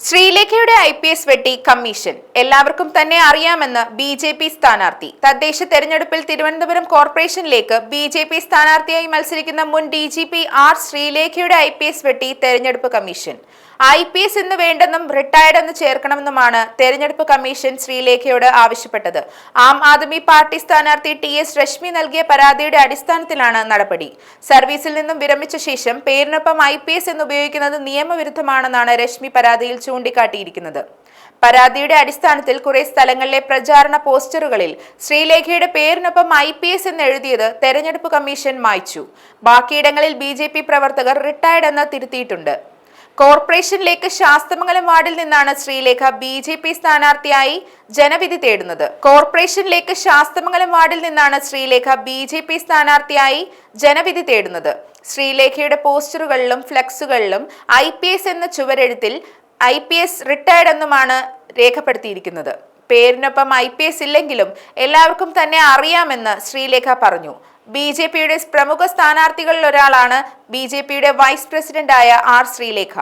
ശ്രീലേഖയുടെ I P S വെട്ടി commission. എല്ലാവർക്കും തന്നെ അറിയാമെന്ന് ബി ജെ പി സ്ഥാനാർത്ഥി. തദ്ദേശ തെരഞ്ഞെടുപ്പിൽ തിരുവനന്തപുരം കോർപ്പറേഷനിലേക്ക് ബി ജെ പി സ്ഥാനാർത്ഥിയായി മത്സരിക്കുന്ന മുൻ ഡി ജി പി ആർ ശ്രീലേഖയുടെ ഐ പി എസ് വെട്ടി തെരഞ്ഞെടുപ്പ് കമ്മീഷൻ. ഐ പി എസ് എന്ന് വേണ്ടെന്നും റിട്ടയർഡ് എന്ന് ചേർക്കണമെന്നുമാണ് തെരഞ്ഞെടുപ്പ് കമ്മീഷൻ ശ്രീലേഖയോട് ആവശ്യപ്പെട്ടത്. ആം ആദ്മി പാർട്ടി സ്ഥാനാർത്ഥി ടി എസ് രശ്മി നൽകിയ പരാതിയുടെ അടിസ്ഥാനത്തിലാണ് നടപടി. സർവീസിൽ നിന്നും വിരമിച്ച ശേഷം പേരിനൊപ്പം ഐ പി എസ് എന്ന് ഉപയോഗിക്കുന്നത് നിയമവിരുദ്ധമാണെന്നാണ് രശ്മി പരാതിയിൽ ചൂണ്ടിക്കാട്ടിയിരിക്കുന്നത്. പരാതിയുടെ അടിസ്ഥാനത്തിൽ കുറെ സ്ഥലങ്ങളിലെ പ്രചാരണ പോസ്റ്ററുകളിൽ ശ്രീലേഖയുടെ പേരിനൊപ്പം ഐ പി എസ് എന്ന് എഴുതിയത് തെരഞ്ഞെടുപ്പ് കമ്മീഷൻ മായ്ച്ചു. ബാക്കിയിടങ്ങളിൽ ബി ജെ പി പ്രവർത്തകർ റിട്ടയർഡ് എന്ന് തിരുത്തിയിട്ടുണ്ട്. കോർപ്പറേഷനിലേക്ക് ശാസ്തമംഗലം വാർഡിൽ നിന്നാണ് ശ്രീലേഖ ബി ജെ പി സ്ഥാനാർത്ഥിയായി ജനവിധി തേടുന്നത്. കോർപ്പറേഷനിലേക്ക് ശാസ്തമംഗലം വാർഡിൽ നിന്നാണ് ശ്രീലേഖ ബി ജെ പി സ്ഥാനാർത്ഥിയായി ജനവിധി തേടുന്നത്. ശ്രീലേഖയുടെ പോസ്റ്ററുകളിലും ഫ്ലക്സുകളിലും ഐ പി എസ് എന്ന ചുവരെഴുത്തിൽ ഐ പി എസ് റിട്ടയർഡ് എന്നുമാണ് രേഖപ്പെടുത്തിയിരിക്കുന്നത്. പേരിനൊപ്പം ഐ പി എസ് ഇല്ലെങ്കിലും എല്ലാവർക്കും തന്നെ അറിയാമെന്ന് ശ്രീലേഖ പറഞ്ഞു. ബി ജെ പിയുടെ പ്രമുഖ സ്ഥാനാർത്ഥികളിൽ ഒരാളാണ് ബി ജെ പിയുടെ വൈസ് പ്രസിഡന്റായ ആർ ശ്രീലേഖ.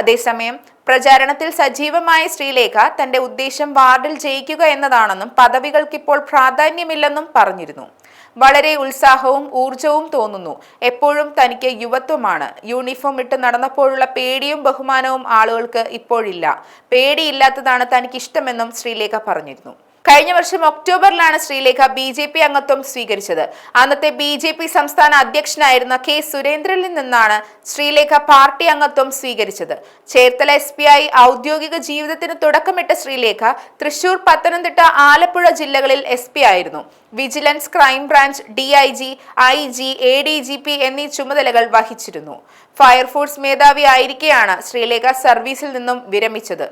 അതേസമയം പ്രചാരണത്തിൽ സജീവമായ ശ്രീലേഖ തന്റെ ഉദ്ദേശം വാർഡിൽ ജയിക്കുക എന്നതാണെന്നും പദവികൾക്കിപ്പോൾ പ്രാധാന്യമില്ലെന്നും പറഞ്ഞിരുന്നു. വളരെ ഉത്സാഹവും ഊർജവും തോന്നുന്നു. എപ്പോഴും തനിക്ക് യുവത്വമാണ്. യൂണിഫോം ഇട്ട് നടന്നപ്പോഴുള്ള പേടിയും ബഹുമാനവും ആളുകൾക്ക് ഇപ്പോഴില്ല. പേടിയില്ലാത്തതാണ് തനിക്ക് ഇഷ്ടമെന്നും ശ്രീലേഖ പറഞ്ഞിരുന്നു. കഴിഞ്ഞ വർഷം ഒക്ടോബറിലാണ് ശ്രീലേഖ ബി ജെ പി അംഗത്വം സ്വീകരിച്ചത്. അന്നത്തെ ബി ജെ പി സംസ്ഥാന അധ്യക്ഷനായിരുന്ന കെ സുരേന്ദ്രനിൽ നിന്നാണ് ശ്രീലേഖ പാർട്ടി അംഗത്വം സ്വീകരിച്ചത്. ചേർത്തല എസ് പി ആയി ഔദ്യോഗിക ജീവിതത്തിന് തുടക്കമിട്ട ശ്രീലേഖ തൃശൂർ പത്തനംതിട്ട ആലപ്പുഴ ജില്ലകളിൽ എസ് പി ആയിരുന്നു. Vigilance crime branch D I G I G A D G P എന്നീ ചുമതലകൾ വഹിച്ചിരുന്നു. ഫയർഫോഴ്സ് മേധാവി ആയിരിക്കെയാണ് ശ്രീലേഖ സർവീസിൽ നിന്നും വിരമിച്ചത്.